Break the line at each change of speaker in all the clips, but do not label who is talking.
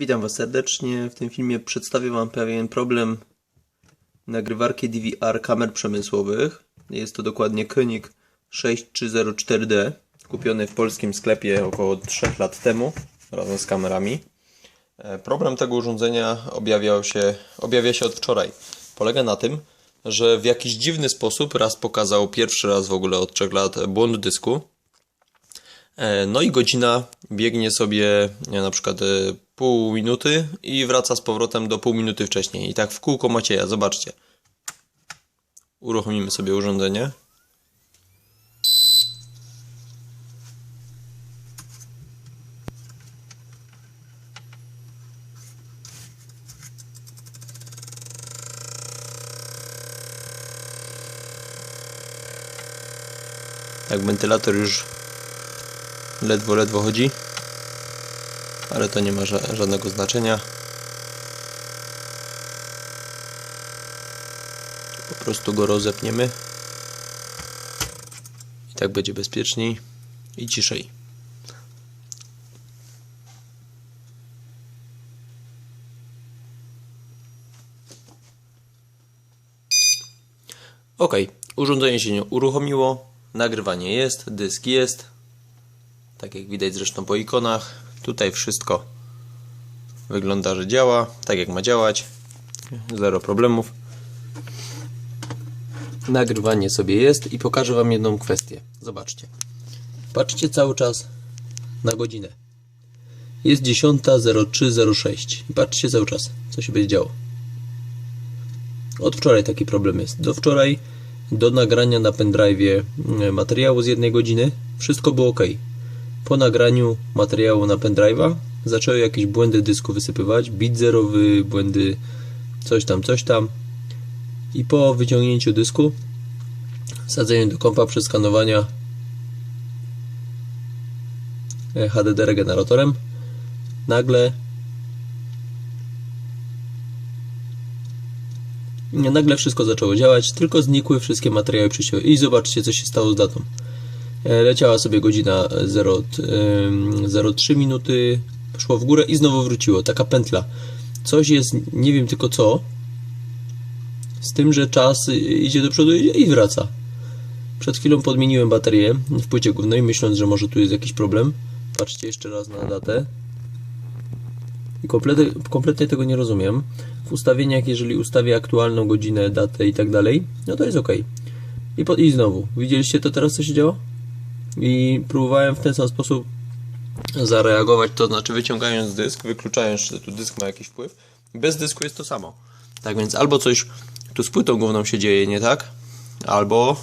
Witam Was serdecznie. W tym filmie przedstawię Wam pewien problem nagrywarki DVR kamer przemysłowych. Jest to dokładnie Koenig 6304D, kupiony w polskim sklepie około 3 lat temu razem z kamerami. E, Problem tego urządzenia objawiał się, objawia się od wczoraj. Polega na tym, że w jakiś dziwny sposób raz pokazał pierwszy raz w ogóle od 3 lat błąd dysku. E, No i godzina biegnie sobie na przykład e, pół minuty i wraca z powrotem do pół minuty wcześniej. I tak w kółko Macieja, zobaczcie. Uruchomimy sobie urządzenie. Tak, wentylator już ledwo, ledwo chodzi. Ale to nie ma ża- żadnego znaczenia. Po prostu go rozepniemy. I tak będzie bezpieczniej i ciszej. Ok, urządzenie się nie uruchomiło, nagrywanie jest, dysk jest, tak jak widać zresztą po ikonach. Tutaj wszystko wygląda, że działa tak jak ma działać. Zero problemów. Nagrywanie sobie jest i pokażę Wam jedną kwestię. Zobaczcie. Patrzcie cały czas na godzinę. Jest 10.03.06 i patrzcie cały czas, co się będzie działo. Od wczoraj taki problem jest. Do wczoraj do nagrania na pendrive mm, materiału z jednej godziny wszystko było ok. Po nagraniu materiału na pendrive'a zaczęły jakieś błędy dysku wysypywać, bit zerowy, błędy coś tam, coś tam. I po wyciągnięciu dysku, sadzeniu do kompa przeskanowania e, HDD regeneratorem, nagle nagle wszystko zaczęło działać, tylko znikły wszystkie materiały przejściowe. I zobaczcie, co się stało z datą. E, Leciała sobie godzina 0, em, 03 minuty, poszło w górę i znowu wróciło. Taka pętla. Coś jest, nie wiem tylko co, z tym, że czas idzie do przodu i wraca. Przed chwilą podmieniłem baterię w płycie głównej, myśląc, że może tu jest jakiś problem. Patrzcie jeszcze raz na datę. I kompletnie, kompletnie tego nie rozumiem. W ustawieniach, jeżeli ustawię aktualną godzinę, datę i tak dalej, no to jest ok. I, po, I znowu, widzieliście to teraz, co się działo? I próbowałem w ten sam sposób zareagować, to znaczy wyciągając dysk, wykluczając, że tu dysk ma jakiś wpływ. Bez dysku jest to samo. Tak więc albo coś tu z płytą główną się dzieje nie tak, albo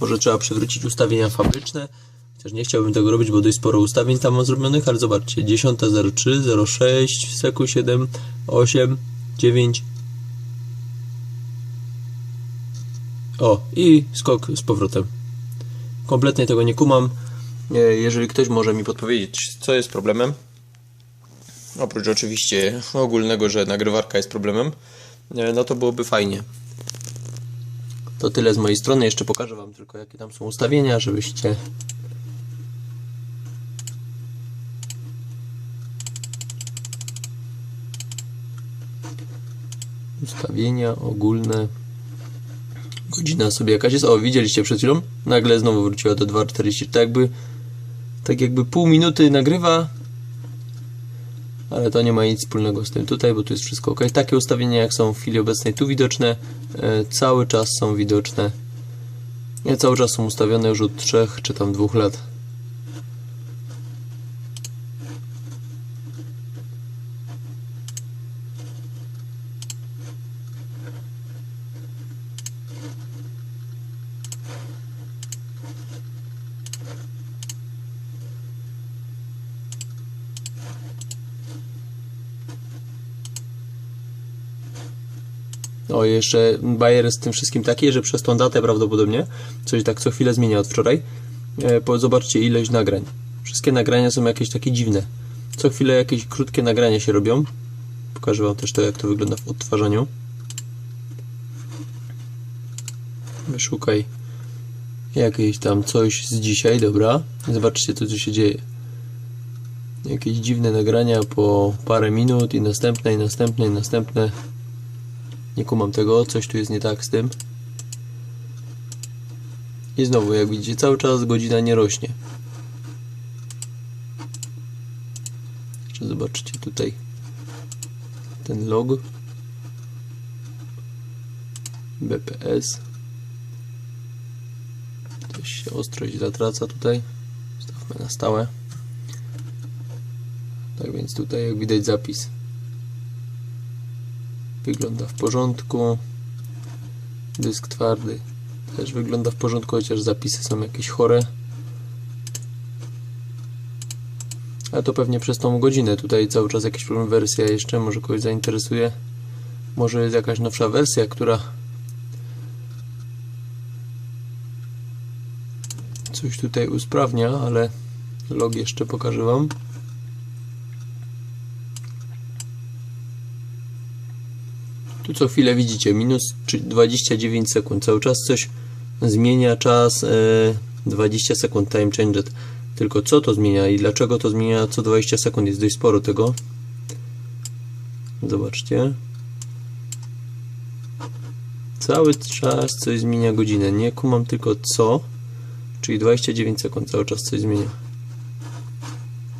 może trzeba przywrócić ustawienia fabryczne. Chociaż nie chciałbym tego robić, bo dość sporo ustawień tam mam zrobionych, ale zobaczcie, 10.03, 06, seku 7, 8, 9. O, i skok z powrotem. Kompletnie tego nie kumam. Jeżeli ktoś może mi podpowiedzieć, co jest problemem, oprócz oczywiście ogólnego, że nagrywarka jest problemem, e, no to byłoby fajnie. To tyle z mojej strony. Jeszcze pokażę Wam tylko, jakie tam są ustawienia, żebyście ustawienia ogólne. Godzina sobie jakaś jest. O, widzieliście przed chwilą? Nagle znowu wróciła do 2.40. Tak jakby, tak jakby pół minuty nagrywa, ale to nie ma nic wspólnego z tym tutaj, bo tu jest wszystko ok. Takie ustawienia jak są w chwili obecnej tu widoczne, e, cały czas są widoczne. Nie, cały czas są ustawione już od 3 czy tam 2 lat. O, jeszcze bajer jest z tym wszystkim taki, że przez tą datę prawdopodobnie, coś tak co chwilę zmienia od wczoraj, e, zobaczcie ilość nagrań. Wszystkie nagrania są jakieś takie dziwne. Co chwilę jakieś krótkie nagrania się robią. Pokażę Wam też to, jak to wygląda w odtwarzaniu. Wyszukaj jakieś tam coś z dzisiaj, dobra. Zobaczcie to, co się dzieje. Jakieś dziwne nagrania po parę minut i następne, i następne, i następne. Nie kumam tego, coś tu jest nie tak z tym. I znowu, jak widzicie, cały czas godzina nie rośnie. Jeszcze zobaczcie tutaj ten log. BPS. Coś się ostrość zatraca tutaj. Stawmy na stałe. Tak więc tutaj jak widać zapis wygląda w porządku. Dysk twardy też wygląda w porządku, chociaż zapisy są jakieś chore. Ale to pewnie przez tą godzinę. Tutaj cały czas jakiś problem wersja jeszcze, może kogoś zainteresuje. Może jest jakaś nowsza wersja, która coś tutaj usprawnia, ale log jeszcze pokażę Wam. Tu co chwilę widzicie minus czy 29 sekund. Cały czas coś zmienia czas e, 20 sekund time changed. Tylko co to zmienia i dlaczego to zmienia co 20 sekund? Jest dość sporo tego. Zobaczcie. Cały czas coś zmienia godzinę. Nie kumam tylko co. Czyli 29 sekund cały czas coś zmienia.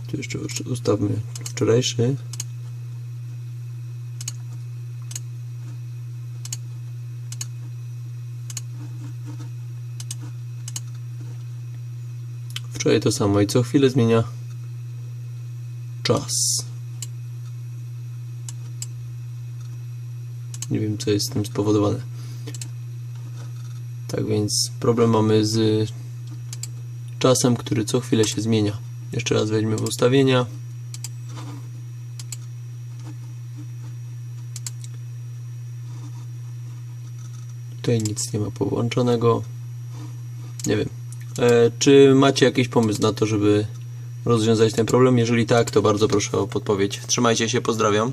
Tu jeszcze ustawmy wczorajszy. Wczoraj to samo i co chwilę zmienia czas. Nie wiem co jest tym spowodowane. Tak więc problem mamy z czasem, który co chwilę się zmienia. Jeszcze raz weźmy w ustawienia. Tutaj nic nie ma połączonego. Nie wiem. E, czy macie jakiś pomysł na to, żeby rozwiązać ten problem? Jeżeli tak, to bardzo proszę o podpowiedź. Trzymajcie się, pozdrawiam.